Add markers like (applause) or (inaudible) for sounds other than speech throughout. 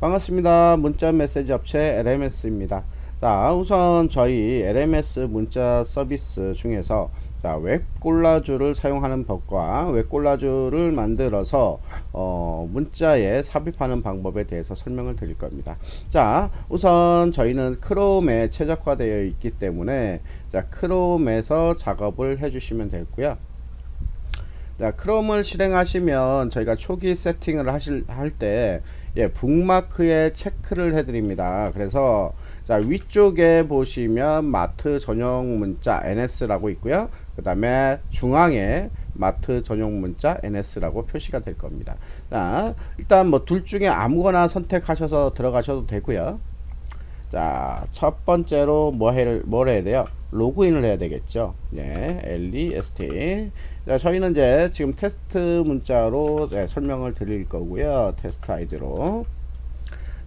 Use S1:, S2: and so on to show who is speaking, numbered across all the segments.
S1: 반갑습니다. 문자 메시지 업체 LMS입니다. 자, 우선 저희 LMS 문자 서비스 중에서 자, 웹콜라주를 사용하는 법과 웹콜라주를 만들어서 어, 문자에 삽입하는 방법에 대해서 설명을 드릴 겁니다. 자, 우선 저희는 크롬에 최적화되어 있기 때문에 자, 크롬에서 작업을 해 주시면 되고요. 자, 크롬을 실행하시면 저희가 초기 세팅을 하실 할 때 예, 북마크에 체크를 해 드립니다. 그래서 자, 위쪽에 보시면 마트 전용 문자 NS라고 있고요. 그 다음에 중앙에 마트 전용 문자 NS라고 표시가 될 겁니다. 자, 일단 뭐 둘 중에 아무거나 선택하셔서 들어가셔도 되고요. 자, 첫 번째로 뭐 해를 뭘 해야 돼요? 로그인을 해야 되겠죠. 네, LEST. 자, 저희는 이제 지금 테스트 문자로 네, 설명을 드릴 거고요. 테스트 아이디로.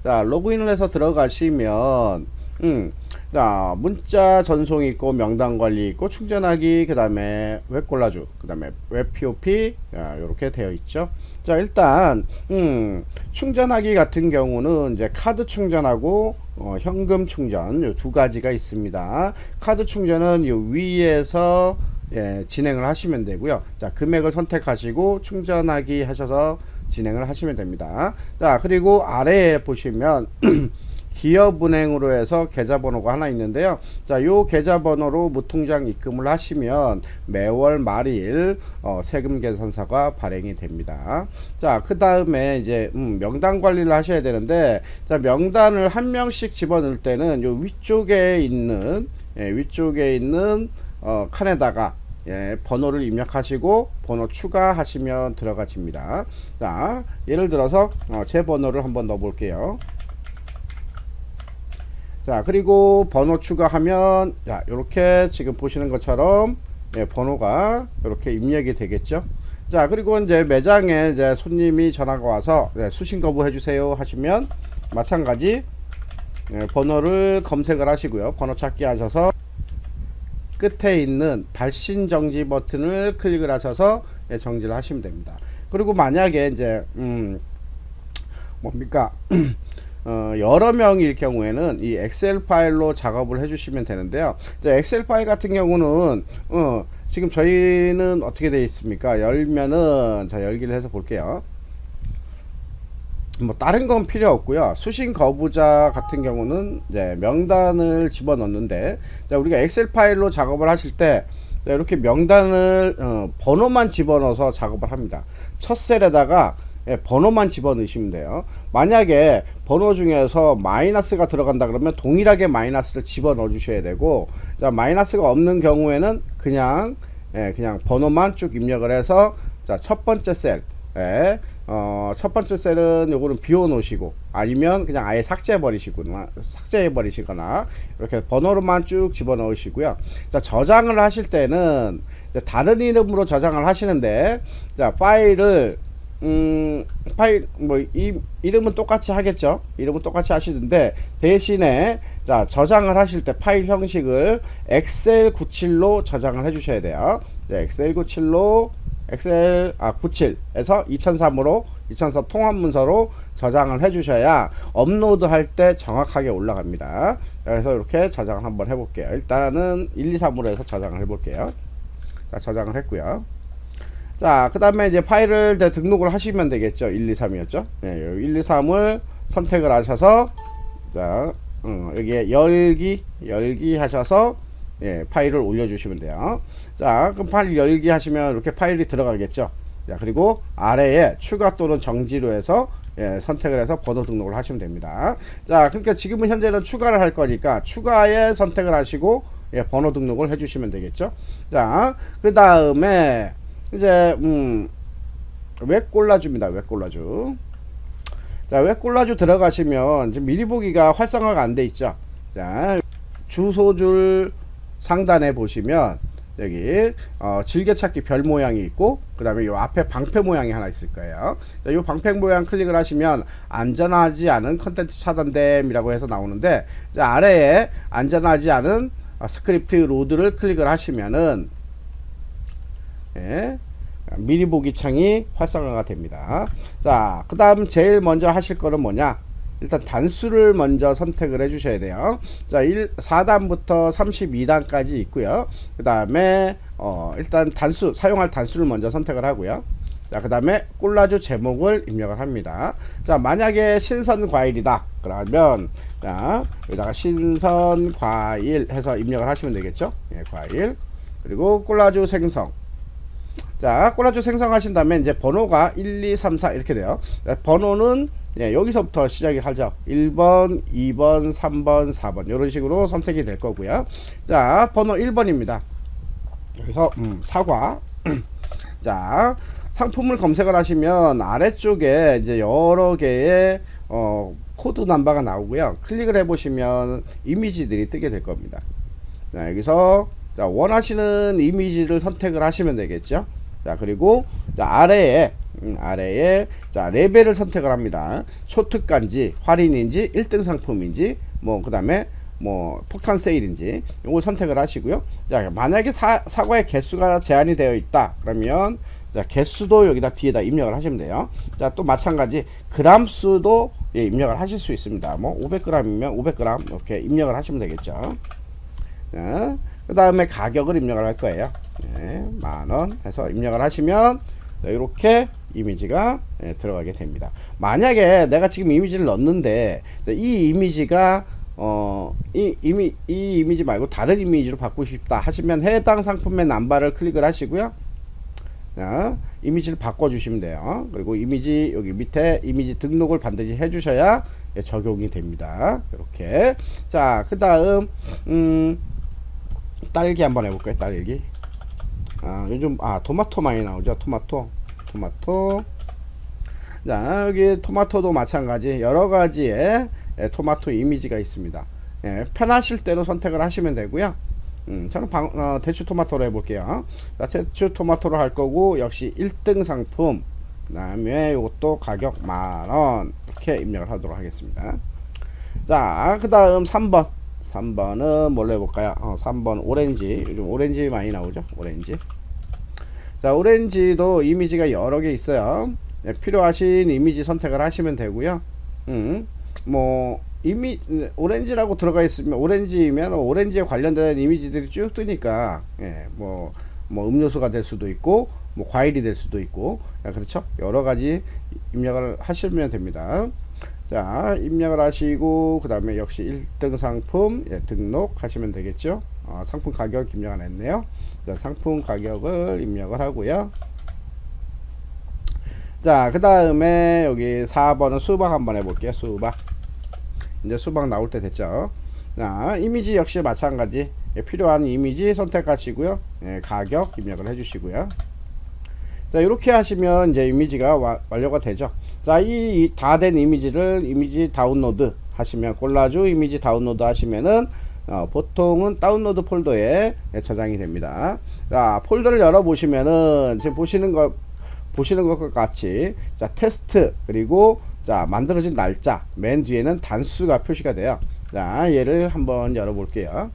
S1: 자, 로그인을 해서 들어가시면 음. 자, 문자 전송이 있고 명단 관리 있고 충전하기 그 다음에 웹 콜라주 그 다음에 웹 POP 아, 이렇게 되어 있죠. 자, 일단 음, 충전하기 같은 경우는 이제 카드 충전하고 어, 현금 충전 요 두 가지가 있습니다. 카드 충전은 요 위에서 예, 진행을 하시면 되고요. 자, 금액을 선택하시고 충전하기 하셔서 진행을 하시면 됩니다. 자, 그리고 아래에 보시면 (clears throat) 기업은행으로 해서 계좌번호가 하나 있는데요. 자, 요 계좌번호로 무통장 입금을 하시면 매월 말일 어, 세금 계산서가 발행이 됩니다. 자, 그 다음에 이제 음, 명단 관리를 하셔야 되는데, 자, 명단을 한 명씩 집어넣을 때는 요 위쪽에 있는 예, 위쪽에 있는 어, 칸에다가 예, 번호를 입력하시고 번호 추가하시면 들어가집니다. 자, 예를 들어서 어, 제 번호를 한번 넣어 볼게요. 자 그리고 번호 추가하면 자 이렇게 지금 보시는 것처럼 예, 번호가 이렇게 입력이 되겠죠 자 그리고 이제 매장에 이제 손님이 전화가 와서 네, 수신 거부 해 주세요 하시면 마찬가지 예, 번호를 검색을 하시고요 번호 찾기 하셔서 끝에 있는 발신 정지 버튼을 클릭을 하셔서 예, 정지를 하시면 됩니다 그리고 만약에 이제 음 뭡니까 (clears throat) 어, 여러 명일 경우에는 이 엑셀 파일로 작업을 해주시면 되는데요. 엑셀 파일 같은 경우는 어, 지금 저희는 어떻게 되어 있습니까? 열면은 자 열기를 해서 볼게요. 뭐 다른 건 필요 없고요. 수신 거부자 같은 경우는 이제 명단을 집어넣는데 자, 우리가 엑셀 파일로 작업을 하실 때 자, 이렇게 명단을 어, 번호만 집어넣어서 작업을 합니다. 첫 셀에다가 예, 번호만 집어넣으시면 돼요. 만약에 번호 중에서 마이너스가 들어간다 그러면 동일하게 마이너스를 집어넣어 주셔야 되고, 자, 마이너스가 없는 경우에는 그냥, 예, 그냥 번호만 쭉 입력을 해서, 자, 첫 번째 셀, 예, 어, 첫 번째 셀은 요거는 비워 놓으시고, 아니면 그냥 아예 삭제해 버리시거나, 삭제해 버리시거나, 이렇게 번호로만 쭉 집어 넣으시고요. 자, 저장을 하실 때는, 다른 이름으로 저장을 하시는데, 자, 파일을, 음, 파일, 뭐, 이, 이름은 똑같이 하겠죠? 이름은 똑같이 하시는데, 대신에, 자, 저장을 하실 때 파일 형식을 엑셀 97로 저장을 해 주셔야 돼요. 네, 엑셀 97로, 엑셀, 아, 97에서 2003으로, 2003 통합 문서로 저장을 해 주셔야 업로드 할 때 정확하게 올라갑니다. 그래서 이렇게 저장을 한번 해 볼게요. 일단은 1, 2, 3으로 해서 저장을 해 볼게요. 자, 저장을 했고요. 자, 그 다음에 이제 파일을 등록을 하시면 되겠죠. 1, 2, 3이었죠. 네, 1, 2, 3을 선택을 하셔서, 자, 음, 여기에 열기, 열기 하셔서, 예, 파일을 올려주시면 돼요. 자, 그럼 파일 열기 하시면 이렇게 파일이 들어가겠죠. 자, 그리고 아래에 추가 또는 정지로 해서, 예, 선택을 해서 번호 등록을 하시면 됩니다. 자, 그러니까 지금은 현재는 추가를 할 거니까 추가에 선택을 하시고, 예, 번호 등록을 해주시면 되겠죠. 자, 그 다음에, 이제 음, 웹 골라줍니다. 웹 골라주. 자, 웹 골라주 들어가시면 지금 미리 보기가 활성화가 안 돼 있죠. 자, 주소줄 상단에 보시면 여기 어, 즐겨찾기 별 모양이 있고 그 다음에 요 앞에 방패 모양이 하나 있을 거예요 자, 요 방패 모양 클릭을 하시면 안전하지 않은 컨텐츠 차단됨이라고 해서 나오는데 자, 아래에 안전하지 않은 어, 스크립트 로드를 클릭을 하시면은 예. 미리 보기 창이 활성화가 됩니다. 자, 그 다음 제일 먼저 하실 거는 뭐냐? 일단 단수를 먼저 선택을 해 주셔야 돼요. 자, 1, 4단부터 32단까지 있고요. 그 다음에, 어, 일단 단수, 사용할 단수를 먼저 선택을 하고요. 자, 그 다음에 콜라주 제목을 입력을 합니다. 자, 만약에 신선 과일이다. 그러면, 자, 여기다가 신선 과일 해서 입력을 하시면 되겠죠. 예, 과일. 그리고 콜라주 생성. 자, 콜라주 생성하신 다음에 이제 번호가 1, 2, 3, 4 이렇게 돼요. 자, 번호는 예, 여기서부터 시작이 하죠. 1번, 2번, 3번, 4번 이런 식으로 선택이 될 거고요. 자, 번호 1번입니다. 여기서 음, 사과. (clears throat) 자, 상품을 검색을 하시면 아래쪽에 이제 여러 개의 어, 코드 넘버가 나오고요. 클릭을 해보시면 이미지들이 뜨게 될 겁니다. 자, 여기서 자, 원하시는 이미지를 선택을 하시면 되겠죠. 자, 그리고 자, 아래에 음, 아래에 자, 레벨을 선택을 합니다. 초특가인지 할인인지 1등 상품인지 뭐 그 다음에 뭐 폭탄 세일인지 이걸 선택을 하시고요. 자, 만약에 사, 사과의 개수가 제한이 되어 있다. 그러면 자, 개수도 여기다 뒤에다 입력을 하시면 돼요. 자, 또 마찬가지 그람 수도 예, 입력을 하실 수 있습니다. 뭐 500g이면 500g 이렇게 입력을 하시면 되겠죠. 자, 그 다음에 가격을 입력을 할 거예요. 네, 만원 해서 입력을 하시면 이렇게 이미지가 예, 들어가게 됩니다. 만약에 내가 지금 이미지를 넣었는데 이 이미지가 어, 이 이미 이 이미지 말고 다른 이미지로 바꾸고 싶다 하시면 해당 상품의 남바를 클릭을 하시고요. 자, 이미지를 바꿔주시면 돼요. 그리고 이미지 여기 밑에 이미지 등록을 반드시 해주셔야 예, 적용이 됩니다. 이렇게 자, 그 다음 음, 딸기 한번 해볼까요? 딸기. 아, 요즘 아 토마토 많이 나오죠. 토마토, 토마토. 자, 여기 토마토도 마찬가지 여러 가지의 예, 토마토 이미지가 있습니다. 예, 편하실 대로 선택을 하시면 되고요. 음, 저는 방, 어, 대추 토마토로 해볼게요. 자, 대추 토마토로 할 거고 역시 1등 상품. 그 다음에 이것도 가격 만원 이렇게 입력을 하도록 하겠습니다. 자, 그 다음 3번. 3번은 뭘로 해볼까요? 어, 3번 오렌지. 요즘 오렌지 많이 나오죠? 오렌지. 자, 오렌지도 이미지가 여러 개 있어요. 예, 필요하신 이미지 선택을 하시면 되고요. 음, 뭐, 이미, 오렌지라고 들어가 있으면, 오렌지면 오렌지에 관련된 이미지들이 쭉 뜨니까, 예, 뭐, 뭐, 음료수가 될 수도 있고, 뭐, 과일이 될 수도 있고, 예, 그렇죠? 여러 가지 입력을 하시면 됩니다. 자, 입력을 하시고, 그 다음에 역시 1등 상품, 예, 등록하시면 되겠죠? 어, 상품 가격 입력 안 했네요. 자, 상품 가격을 입력을 하고요. 자, 그 다음에 여기 4번은 수박 한번 해볼게요. 수박. 이제 수박 나올 때 됐죠. 자, 이미지 역시 마찬가지. 예, 필요한 이미지 선택하시고요. 예, 가격 입력을 해주시고요. 자, 이렇게 하시면 이제 이미지가 와, 완료가 되죠. 자, 이 다 된 이미지를 이미지 다운로드 하시면 콜라주 이미지 다운로드 하시면은 어, 보통은 다운로드 폴더에 예, 저장이 됩니다. 자, 폴더를 열어 보시면은 지금 보시는 거 보시는 것과 같이 자, 테스트 그리고 자, 만들어진 날짜 맨 뒤에는 단수가 표시가 돼요. 자, 얘를 한번 열어 볼게요.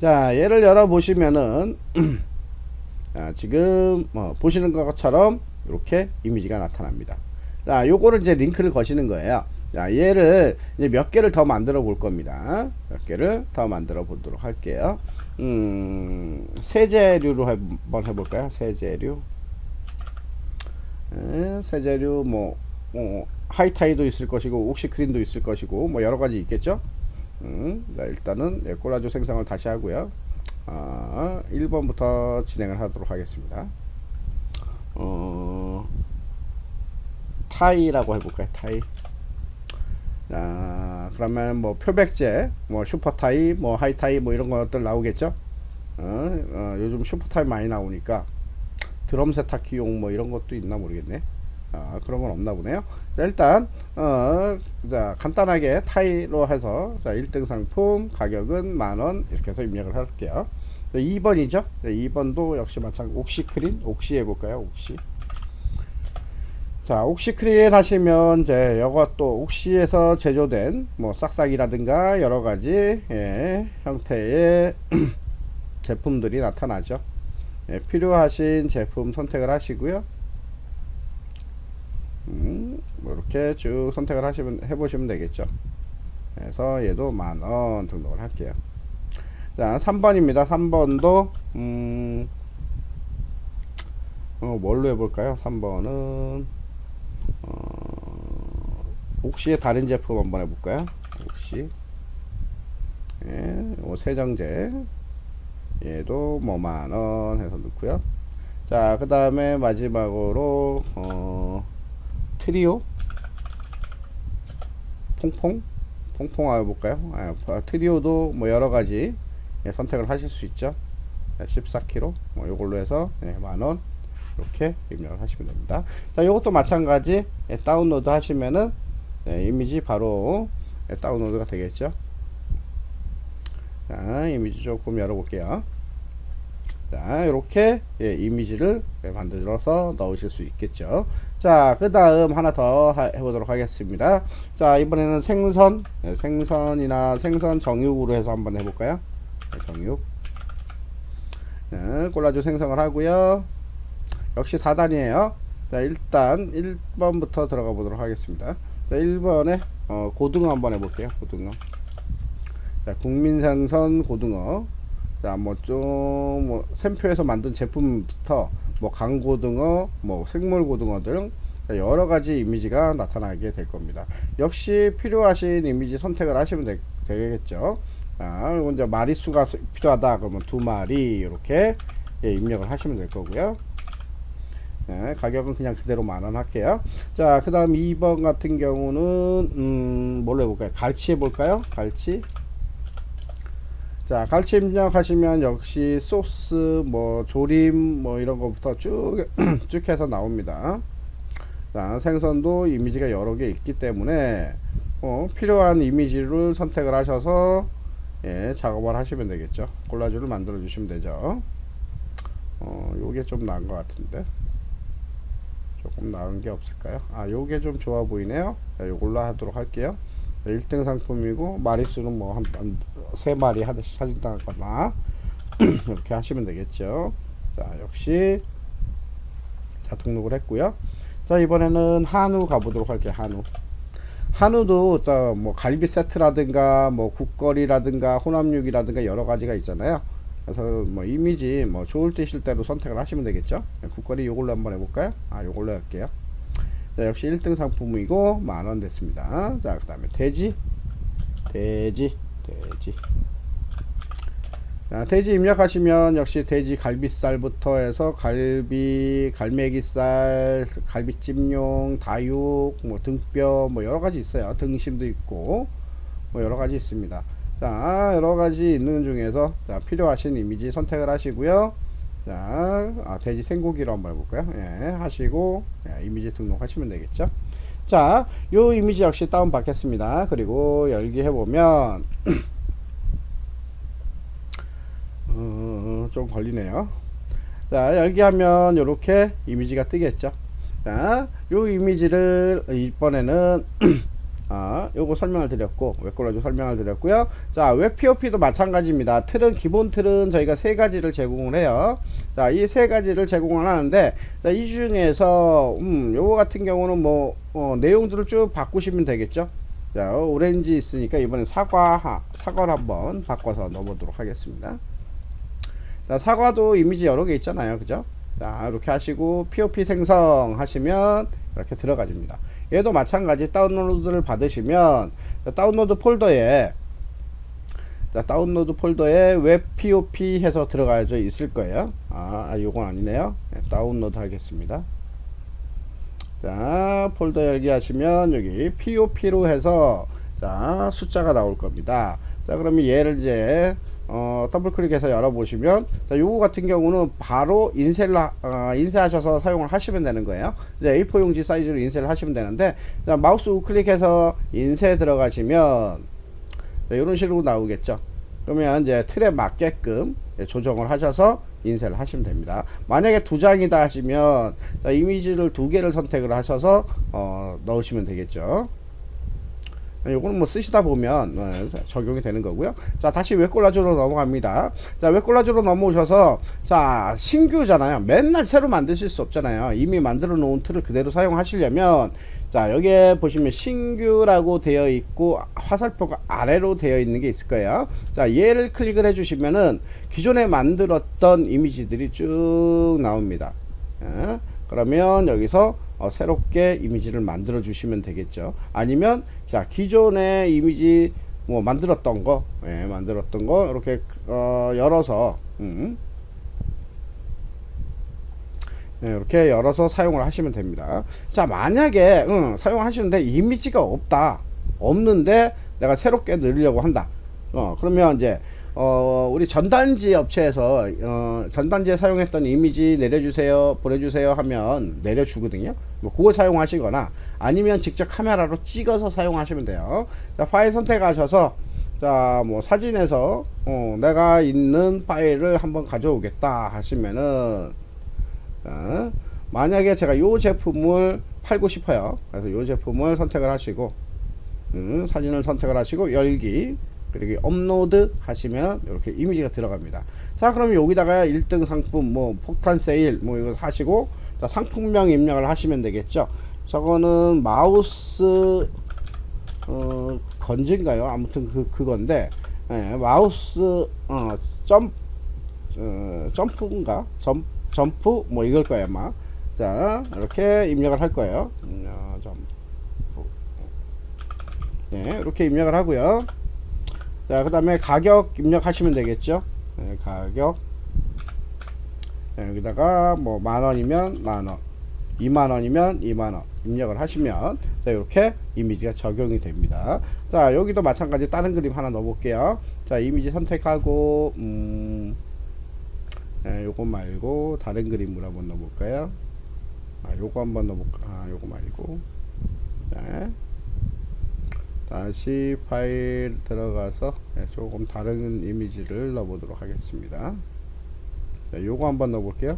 S1: 자, 얘를 열어 보시면은 (clears throat) 자, 지금 뭐 보시는 것처럼 이렇게 이미지가 나타납니다. 자, 요거를 이제 링크를 거시는 거예요. 자, 얘를 이제 몇 개를 더 만들어 볼 겁니다. 몇 개를 더 만들어 보도록 할게요. 음, 세제류로 한번 해볼까요? 세제류. 예, 세제류 뭐, 뭐 하이타이도 있을 것이고 옥시크린도 있을 것이고 뭐 여러 가지 있겠죠. 음, 자, 일단은 예, 콜라주 생성을 다시 하고요. 아, 1번부터 진행을 하도록 하겠습니다. 어, 타이라고 해볼까요? 타이. 자, 그러면 뭐 표백제, 뭐 슈퍼타이, 뭐 하이타이, 뭐 이런 것들 나오겠죠? 어, 어, 요즘 슈퍼타이 많이 나오니까 드럼 세탁기용 뭐 이런 것도 있나 모르겠네. 아, 그런 건 없나 보네요. 자, 일단, 어, 자, 간단하게 타이로 해서, 자, 1등 상품 가격은 만원, 이렇게 해서 입력을 할게요. 자, 2번이죠? 자, 2번도 역시 마찬가지, 옥시크린? 옥시 해볼까요? 옥시. 자, 옥시크린 하시면, 이제, 이것도 옥시에서 제조된, 뭐, 싹싹이라든가, 여러 가지, 예, 형태의 (clears throat) 제품들이 나타나죠. 예, 필요하신 제품 선택을 하시고요. 음, 뭐 이렇게 쭉 선택을 하시면 해보시면 되겠죠. 그래서 얘도 만원 등록을 할게요. 자, 3번입니다. 3번도 음, 어, 뭘로 해볼까요? 3번은 어, 옥시의 다른 제품 한번 해볼까요? 옥시 예, 요 세정제 얘도 뭐 만원 해서 넣고요. 자, 그 다음에 마지막으로 어, 트리오 퐁퐁 퐁퐁 해볼까요? 아, 트리오도 뭐 여러 가지 예, 선택을 하실 수 있죠. 14kg 뭐 요걸로 해서 예, 만원 이렇게 입력을 하시면 됩니다. 자, 요것도 마찬가지 예, 다운로드 하시면은 예, 이미지 바로 예, 다운로드가 되겠죠. 자, 이미지 조금 열어볼게요. 자, 이렇게 예, 이미지를 예, 만들어서 넣으실 수 있겠죠. 자, 그 다음 하나 더 하- 해보도록 하겠습니다. 자, 이번에는 생선, 예, 생선이나 생선 정육으로 해서 한번 해볼까요? 네, 정육. 네, 콜라주 생성을 하고요. 역시 4단이에요. 자, 일단 1번부터 들어가 보도록 하겠습니다. 자, 1번에 어, 고등어 한번 해볼게요. 고등어. 자, 국민생선 고등어. 자, 뭐 좀 뭐 샘표에서 만든 제품부터 뭐 강고등어, 뭐 생물 고등어 등 자, 여러 가지 이미지가 나타나게 될 겁니다. 역시 필요하신 이미지 선택을 하시면 되, 되겠죠. 자, 이제 마리수가 수- 필요하다 그러면 두 마리 이렇게 예, 입력을 하시면 될 거고요. 네, 가격은 그냥 그대로 만원 할게요. 자, 그 다음 2번 같은 경우는, 음, 뭘로 해볼까요? 갈치 해볼까요? 갈치. 자, 갈치 입력하시면 역시 소스, 뭐, 조림, 뭐, 이런 거부터 쭉, (clears throat) 쭉 해서 나옵니다. 자, 생선도 이미지가 여러 개 있기 때문에, 어, 필요한 이미지를 선택을 하셔서, 예, 작업을 하시면 되겠죠. 콜라주를 만들어 주시면 되죠. 어, 요게 좀 나은 것 같은데. 조금 나은 게 없을까요? 아, 요게 좀 좋아 보이네요. 자, 요걸로 하도록 할게요. 1등 상품이고, 마리수는 뭐, 한, 한, 세 마리 하듯이 사진 당하거나, (clears throat) 이렇게 하시면 되겠죠. 자, 역시, 자, 등록을 했고요. 자, 이번에는 한우 가보도록 할게요, 한우. 한우도, 저, 뭐, 갈비 세트라든가, 뭐, 국거리라든가, 혼합육이라든가, 여러 가지가 있잖아요. 그래서 뭐 이미지 뭐 좋을 때실 대로 선택을 하시면 되겠죠. 네, 국거리 요걸로 한번 해볼까요? 아 요걸로 할게요. 자, 역시 1등 상품이고 만원 됐습니다. 자, 그 다음에 돼지, 돼지, 돼지. 자, 돼지 입력하시면 역시 돼지 갈비살부터 해서 갈비, 갈매기살, 갈비찜용, 다육, 뭐 등뼈, 뭐 여러 가지 있어요. 등심도 있고 뭐 여러 가지 있습니다. 자, 여러 가지 있는 중에서 자, 필요하신 이미지 선택을 하시고요. 자, 아, 돼지 생고기로 한번 해볼까요? 예, 하시고 예, 이미지 등록하시면 되겠죠. 자, 요 이미지 역시 다운 받겠습니다. 그리고 열기 해보면 (clears throat) 어, 좀 걸리네요. 자, 열기하면 이렇게 이미지가 뜨겠죠. 자, 요 이미지를 이번에는 (clears throat) 아, 요거 설명을 드렸고 웹콜라주 설명을 드렸고요. 자, 웹 POP도 마찬가지입니다. 틀은 기본 틀은 저희가 세 가지를 제공을 해요. 자, 이 세 가지를 제공을 하는데 자, 이 중에서 음, 요거 같은 경우는 뭐 어, 내용들을 쭉 바꾸시면 되겠죠. 자, 오렌지 있으니까 이번엔 사과 사과를 한번 바꿔서 넣어보도록 하겠습니다. 자, 사과도 이미지 여러 개 있잖아요. 그죠? 자, 이렇게 하시고 POP 생성 하시면 이렇게 들어가집니다. 얘도 마찬가지 다운로드를 받으시면 자, 다운로드 폴더에 자, 다운로드 폴더에 웹 POP 해서 들어가져 있을 거예요. 아, 아, 요건 아니네요. 네, 다운로드 하겠습니다. 자, 폴더 열기 하시면 여기 POP로 해서 자, 숫자가 나올 겁니다. 자, 그러면 얘를 이제 어, 더블 클릭해서 열어보시면 자, 요거 같은 경우는 바로 인쇄를 하- 어, 인쇄하셔서 사용을 하시면 되는 거예요. 이제 A4 용지 사이즈로 인쇄를 하시면 되는데 자, 마우스 우클릭해서 인쇄 들어가시면 자, 이런 식으로 나오겠죠. 그러면 이제 틀에 맞게끔 예, 조정을 하셔서 인쇄를 하시면 됩니다. 만약에 두 장이다 하시면 자, 이미지를 두 개를 선택을 하셔서 어, 넣으시면 되겠죠. 요거는 뭐 쓰시다 보면 어, 적용이 되는 거고요. 자, 다시 웹콜라주로 넘어갑니다. 자, 웹콜라주로 넘어오셔서 자, 신규잖아요. 맨날 새로 만드실 수 없잖아요. 이미 만들어 놓은 틀을 그대로 사용하시려면 자, 여기에 보시면 신규라고 되어 있고 화살표가 아래로 되어 있는 게 있을 거예요. 자, 얘를 클릭을 해 주시면은 기존에 만들었던 이미지들이 쭉 나옵니다. 예, 그러면 여기서 어, 새롭게 이미지를 만들어 주시면 되겠죠. 아니면 자 기존의 이미지 뭐 만들었던 거, 예, 만들었던 거 이렇게 어, 열어서 음, 네, 이렇게 열어서 사용을 하시면 됩니다. 자, 만약에 응, 사용하시는데 이미지가 없다. 없는데 내가 새롭게 넣으려고 한다. 어, 그러면 이제 어, 우리 전단지 업체에서 어, 전단지에 사용했던 이미지 내려주세요, 보내주세요 하면 내려주거든요. 뭐 그거 사용하시거나 아니면 직접 카메라로 찍어서 사용하시면 돼요. 자, 파일 선택하셔서 자, 뭐 사진에서 어, 내가 있는 파일을 한번 가져오겠다 하시면은 자, 만약에 제가 이 제품을 팔고 싶어요. 그래서 이 제품을 선택을 하시고 음, 사진을 선택을 하시고 열기 그리고 업로드 하시면 이렇게 이미지가 들어갑니다. 자, 그럼 여기다가 1등 상품 뭐 폭탄 세일 뭐 이거 하시고 자, 상품명 입력을 하시면 되겠죠. 저거는 마우스 어, 건진가요? 아무튼 그 그건데 예, 마우스 어, 점 어, 점프인가? 점 점프 뭐 이걸 거예요 아마 자 이렇게 입력을 할 거예요 음, 어, 네 이렇게 입력을 하고요 자 그 다음에 가격 입력하시면 되겠죠 네, 가격 네, 여기다가 뭐 만원이면 만원 2만원이면 2만원 입력을 하시면 자 이렇게 이미지가 적용이 됩니다 자 여기도 마찬가지 다른 그림 하나 넣어 볼게요 자 이미지 선택하고 음 예, 요거 말고 다른 그림으로 한번 넣어볼까요? 아, 요거 한번 넣어볼까? 아, 요거 말고. 네. 다시 파일 들어가서 예, 조금 다른 이미지를 넣어보도록 하겠습니다. 자, 요거 한번 넣어볼게요.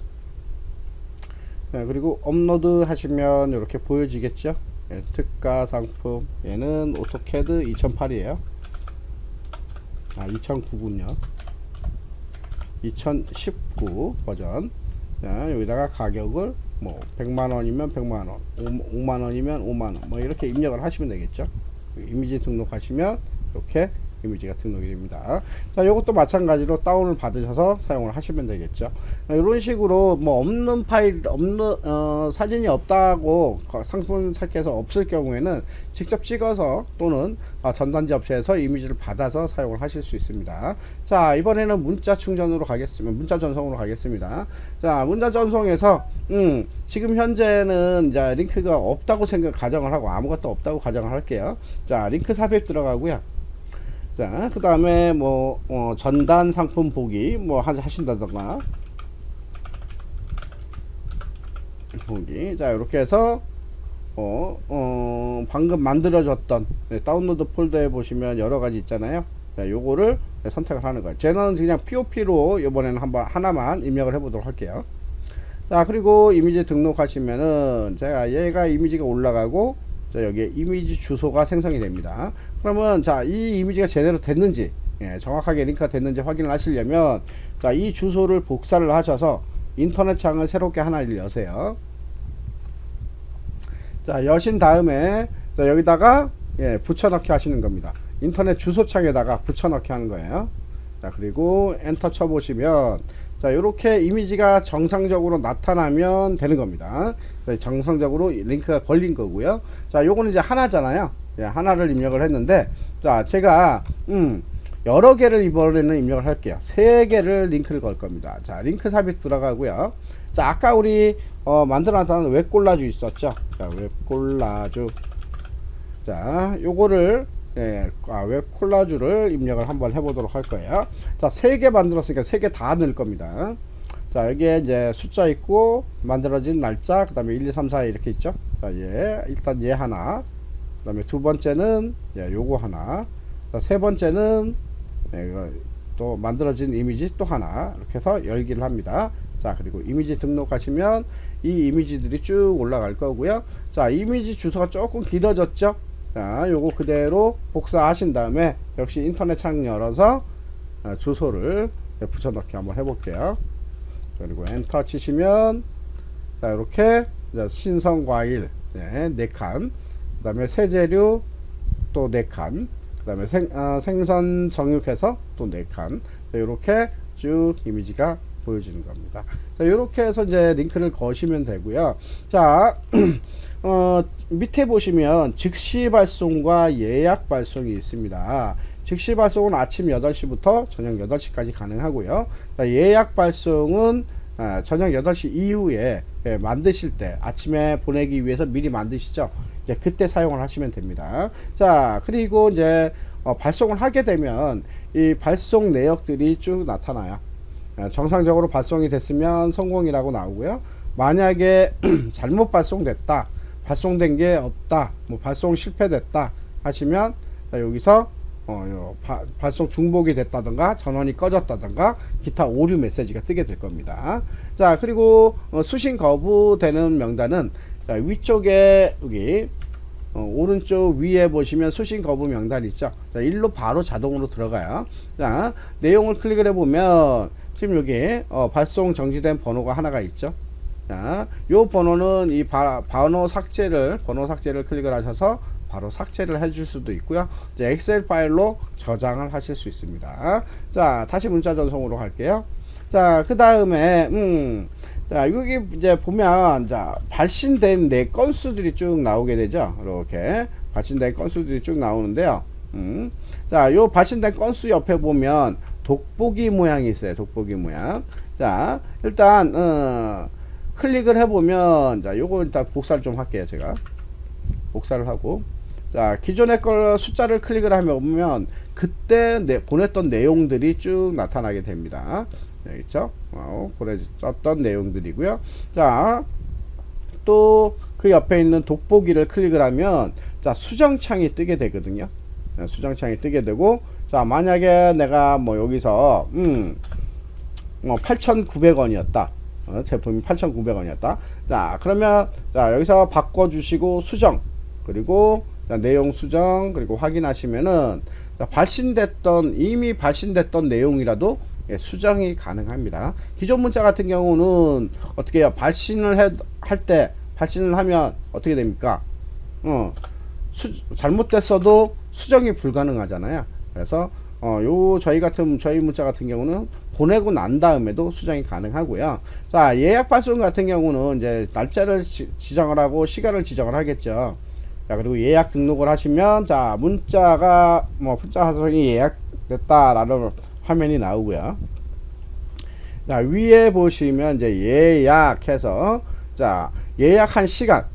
S1: 네, 그리고 업로드 하시면 이렇게 보여지겠죠? 예, 특가 상품 얘는 오토캐드 2008이에요. 아, 2009군요. 2019 버전 자, 여기다가 가격을 뭐 100만 원이면 100만 원 5만원이면 5만 원 뭐 이렇게 입력을 하시면 되겠죠 이미지 등록하시면 이렇게 이미지가 등록이 됩니다. 자 이것도 마찬가지로 다운을 받으셔서 사용을 하시면 되겠죠. 이런 식으로 뭐 없는 파일 없는 어, 사진이 없다고 상품 찾기에서 없을 경우에는 직접 찍어서 또는 어, 전단지 업체에서 이미지를 받아서 사용을 하실 수 있습니다. 자 이번에는 문자 충전으로 가겠습니다. 문자 전송으로 가겠습니다. 자 문자 전송에서 음, 지금 현재는 이제 링크가 없다고 생각 가정을 하고 아무것도 없다고 가정을 할게요. 자 링크 삽입 들어가고요 자, 그 다음에 뭐, 어, 전단 상품 보기, 뭐, 하, 하신다던가. 보기. 자, 이렇게 해서, 어, 어, 방금 만들어졌던, 네, 다운로드 폴더에 보시면 여러 가지 있잖아요. 자, 요거를 네, 선택을 하는 거예요. 쟤는 그냥 POP로 이번에는 한번 하나만 입력을 해보도록 할게요. 자, 그리고 이미지 등록하시면은, 제가 얘가 이미지가 올라가고, 자, 여기에 이미지 주소가 생성이 됩니다. 그러면 자, 이 이미지가 제대로 됐는지, 예, 정확하게 링크가 됐는지 확인을 하시려면 자, 이 주소를 복사를 하셔서 인터넷 창을 새롭게 하나를 여세요. 자, 여신 다음에 자, 여기다가 예, 붙여넣기 하시는 겁니다. 인터넷 주소 창에다가 붙여넣기 하는 거예요. 자, 그리고 엔터 쳐 보시면 자, 이렇게 이미지가 정상적으로 나타나면 되는 겁니다. 정상적으로 링크가 걸린 거고요. 자, 요거는 이제 하나잖아요. 예, 하나를 입력을 했는데, 자, 제가, 음, 여러 개를 이번에는 입력을 할게요. 세 개를 링크를 걸 겁니다. 자, 링크 삽입 들어가고요. 자, 아까 우리, 어, 만들어놨던 웹콜라주 있었죠? 자, 웹콜라주. 자, 요거를 예, 아, 웹 콜라주를 입력을 한번 해보도록 할 거예요. 자, 세 개 만들었으니까 세 개 다 넣을 겁니다. 자, 여기에 이제 숫자 있고, 만들어진 날짜, 그 다음에 1, 2, 3, 4 이렇게 있죠. 자, 얘, 일단 얘 하나. 그 다음에 두 번째는, 예, 요거 하나. 자, 세 번째는, 예, 또 만들어진 이미지 또 하나. 이렇게 해서 열기를 합니다. 자, 그리고 이미지 등록하시면 이 이미지들이 쭉 올라갈 거고요. 자, 이미지 주소가 조금 길어졌죠? 자, 요거 그대로 복사하신 다음에 역시 인터넷 창 열어서 아, 주소를 붙여넣기 한번 해볼게요. 그리고 엔터 치시면 자 이렇게 신선 과일 네, 네 칸, 그 다음에 세제류 또네 칸, 그 다음에 생, 어, 생선 정육해서 또네 칸, 이렇게 쭉 이미지가 보여지는 겁니다. 자, 이렇게 해서 이제 링크를 거시면 되고요. 자, (clears throat) 어, 밑에 보시면 즉시 발송과 예약 발송이 있습니다. 즉시 발송은 아침 8시부터 저녁 8시까지 가능하고요. 자, 예약 발송은 아, 저녁 8시 이후에 예, 만드실 때 아침에 보내기 위해서 미리 만드시죠. 이제 그때 사용을 하시면 됩니다. 자, 그리고 이제 어, 발송을 하게 되면 이 발송 내역들이 쭉 나타나요. 아, 정상적으로 발송이 됐으면 성공이라고 나오고요. 만약에 (clears throat) 잘못 발송됐다, 발송된 게 없다, 뭐 발송 실패됐다 하시면 자, 여기서 어, 요 바- 발송 중복이 됐다던가 전원이 꺼졌다던가 기타 오류 메시지가 뜨게 될 겁니다. 자 그리고 어, 수신 거부되는 명단은 자, 위쪽에 여기 어, 오른쪽 위에 보시면 수신 거부 명단 있죠. 자, 일로 바로 자동으로 들어가요. 자, 내용을 클릭을 해보면 지금 여기 어, 발송 정지된 번호가 하나가 있죠. 자, 요 번호는 이 바, 번호 삭제를 번호 삭제를 클릭을 하셔서 바로 삭제를 해줄 수도 있고요. 이제 엑셀 파일로 저장을 하실 수 있습니다. 자, 다시 문자 전송으로 갈게요. 자, 그 다음에 음, 자, 여기 이제 보면 자, 발신된 네 건수들이 쭉 나오게 되죠. 이렇게 발신된 건수들이 쭉 나오는데요. 음. 자, 요 발신된 건수 옆에 보면 돋보기 모양이 있어요. 돋보기 모양. 자, 일단 어, 클릭을 해보면 자, 요거 일단 복사를 좀 할게요. 제가 복사를 하고 자 기존의 걸 숫자를 클릭을 하면 그때 내, 보냈던 내용들이 쭉 나타나게 됩니다. 있죠? 어, 보내줬던 내용들이고요. 자, 또 그 옆에 있는 돋보기를 클릭을 하면 자 수정창이 뜨게 되거든요. 네, 수정창이 뜨게 되고 자 만약에 내가 뭐 여기서 음 어, 8,900원이었다. 어, 제품이 8,900원이었다. 자, 그러면 자, 여기서 바꿔 주시고 수정. 그리고 자, 내용 수정 그리고 확인하시면은 자, 발신됐던 이미 발신됐던 내용이라도 예, 수정이 가능합니다. 기존 문자 같은 경우는 어떻게 해요? 발신을 할 때 발신을 하면 어떻게 됩니까? 어, 수, 잘못됐어도 수정이 불가능하잖아요. 그래서 어, 요 저희 같은 저희 문자 같은 경우는 보내고 난 다음에도 수정이 가능하고요. 자 예약 발송 같은 경우는 이제 날짜를 지, 지정을 하고 시간을 지정을 하겠죠. 자 그리고 예약 등록을 하시면 자 문자가 뭐 문자 발송이 예약됐다라는 화면이 나오고요. 자 위에 보시면 이제 예약해서 자 예약한 시간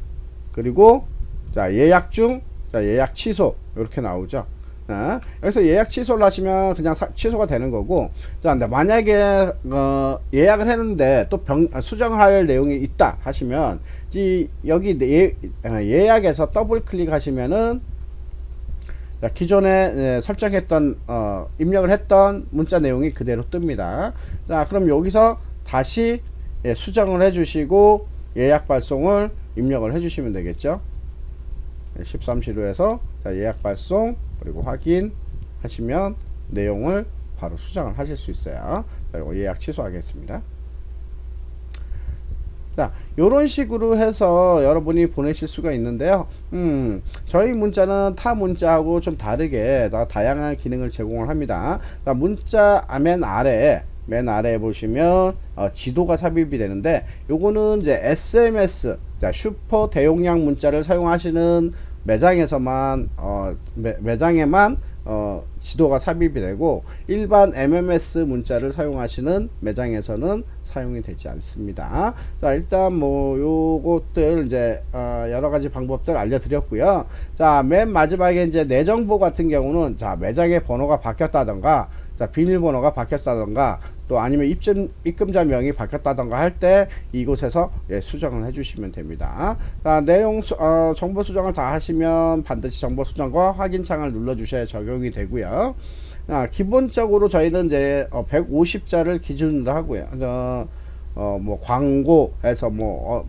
S1: 그리고 자 예약 중, 자 예약 취소 이렇게 나오죠. 자, 여기서 예약 취소를 하시면 그냥 사- 취소가 되는 거고, 자, 근데 만약에 어, 예약을 했는데 또 병, 아, 수정을 할 내용이 있다 하시면 이 여기 예, 어, 예약에서 더블 클릭하시면은 자, 기존에 예, 설정했던 어, 입력을 했던 문자 내용이 그대로 뜹니다. 자, 그럼 여기서 다시 예, 수정을 해주시고 예약 발송을 입력을 해주시면 되겠죠. 13시로해서 예약 발송 그리고 확인 하시면 내용을 바로 수정을 하실 수 있어요. 자, 이거 예약 취소하겠습니다. 자, 요런 식으로 해서 여러분이 보내실 수가 있는데요. 음, 저희 문자는 타 문자하고 좀 다르게 다 다양한 기능을 제공을 합니다. 자, 문자 아, 맨 아래 맨 아래에 보시면 어, 지도가 삽입이 되는데 요거는 이제 SMS 자, 슈퍼 대용량 문자를 사용하시는 매장에서만 어, 매, 매장에만 어, 지도가 삽입이 되고 일반 MMS 문자를 사용하시는 매장에서는 사용이 되지 않습니다. 자 일단 뭐 요것들 이제 어, 여러 가지 방법들 알려드렸고요. 자맨 마지막에 이제 내 정보 같은 경우는 자 매장의 번호가 바뀌었다던가 자 비밀번호가 바뀌었다던가 또 아니면 입점 입금자 명이 바뀌었다던가 할 때 이곳에서 예, 수정을 해주시면 됩니다. 자, 내용 수, 어, 정보 수정을 다 하시면 반드시 정보 수정과 확인 창을 눌러 주셔야 적용이 되고요. 아, 기본적으로 저희는 이제 어, 150자를 기준으로 하고요. 어, 어, 뭐 광고해서 뭐 어,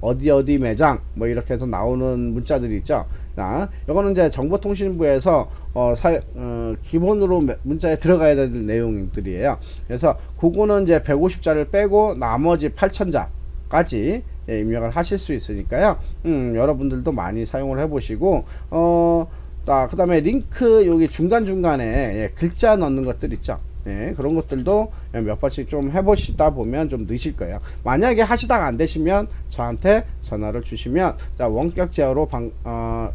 S1: 어디 어디 매장 뭐 이렇게 해서 나오는 문자들이 있죠. 자, 이거는 이제 정보통신부에서 어, 사, 어, 기본으로 매- 문자에 들어가야 될 내용들이에요. 그래서 그거는 이제 150자를 빼고 나머지 8,000자까지 예, 입력을 하실 수 있으니까요. 음, 여러분들도 많이 사용을 해보시고 어, 자, 그다음에 링크 여기 중간 중간에 예, 글자 넣는 것들 있죠. 예, 그런 것들도 몇 번씩 좀 해보시다 보면 좀 느실 거예요. 만약에 하시다가 안 되시면 저한테 전화를 주시면 자, 원격 제어로 방, 어,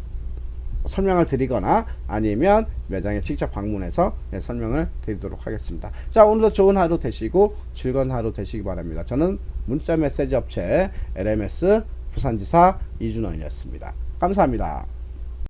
S1: 설명을 드리거나 아니면 매장에 직접 방문해서 예, 설명을 드리도록 하겠습니다. 자, 오늘도 좋은 하루 되시고 즐거운 하루 되시기 바랍니다. 저는 문자 메시지 업체 LMS 부산지사 이준원이었습니다. 감사합니다.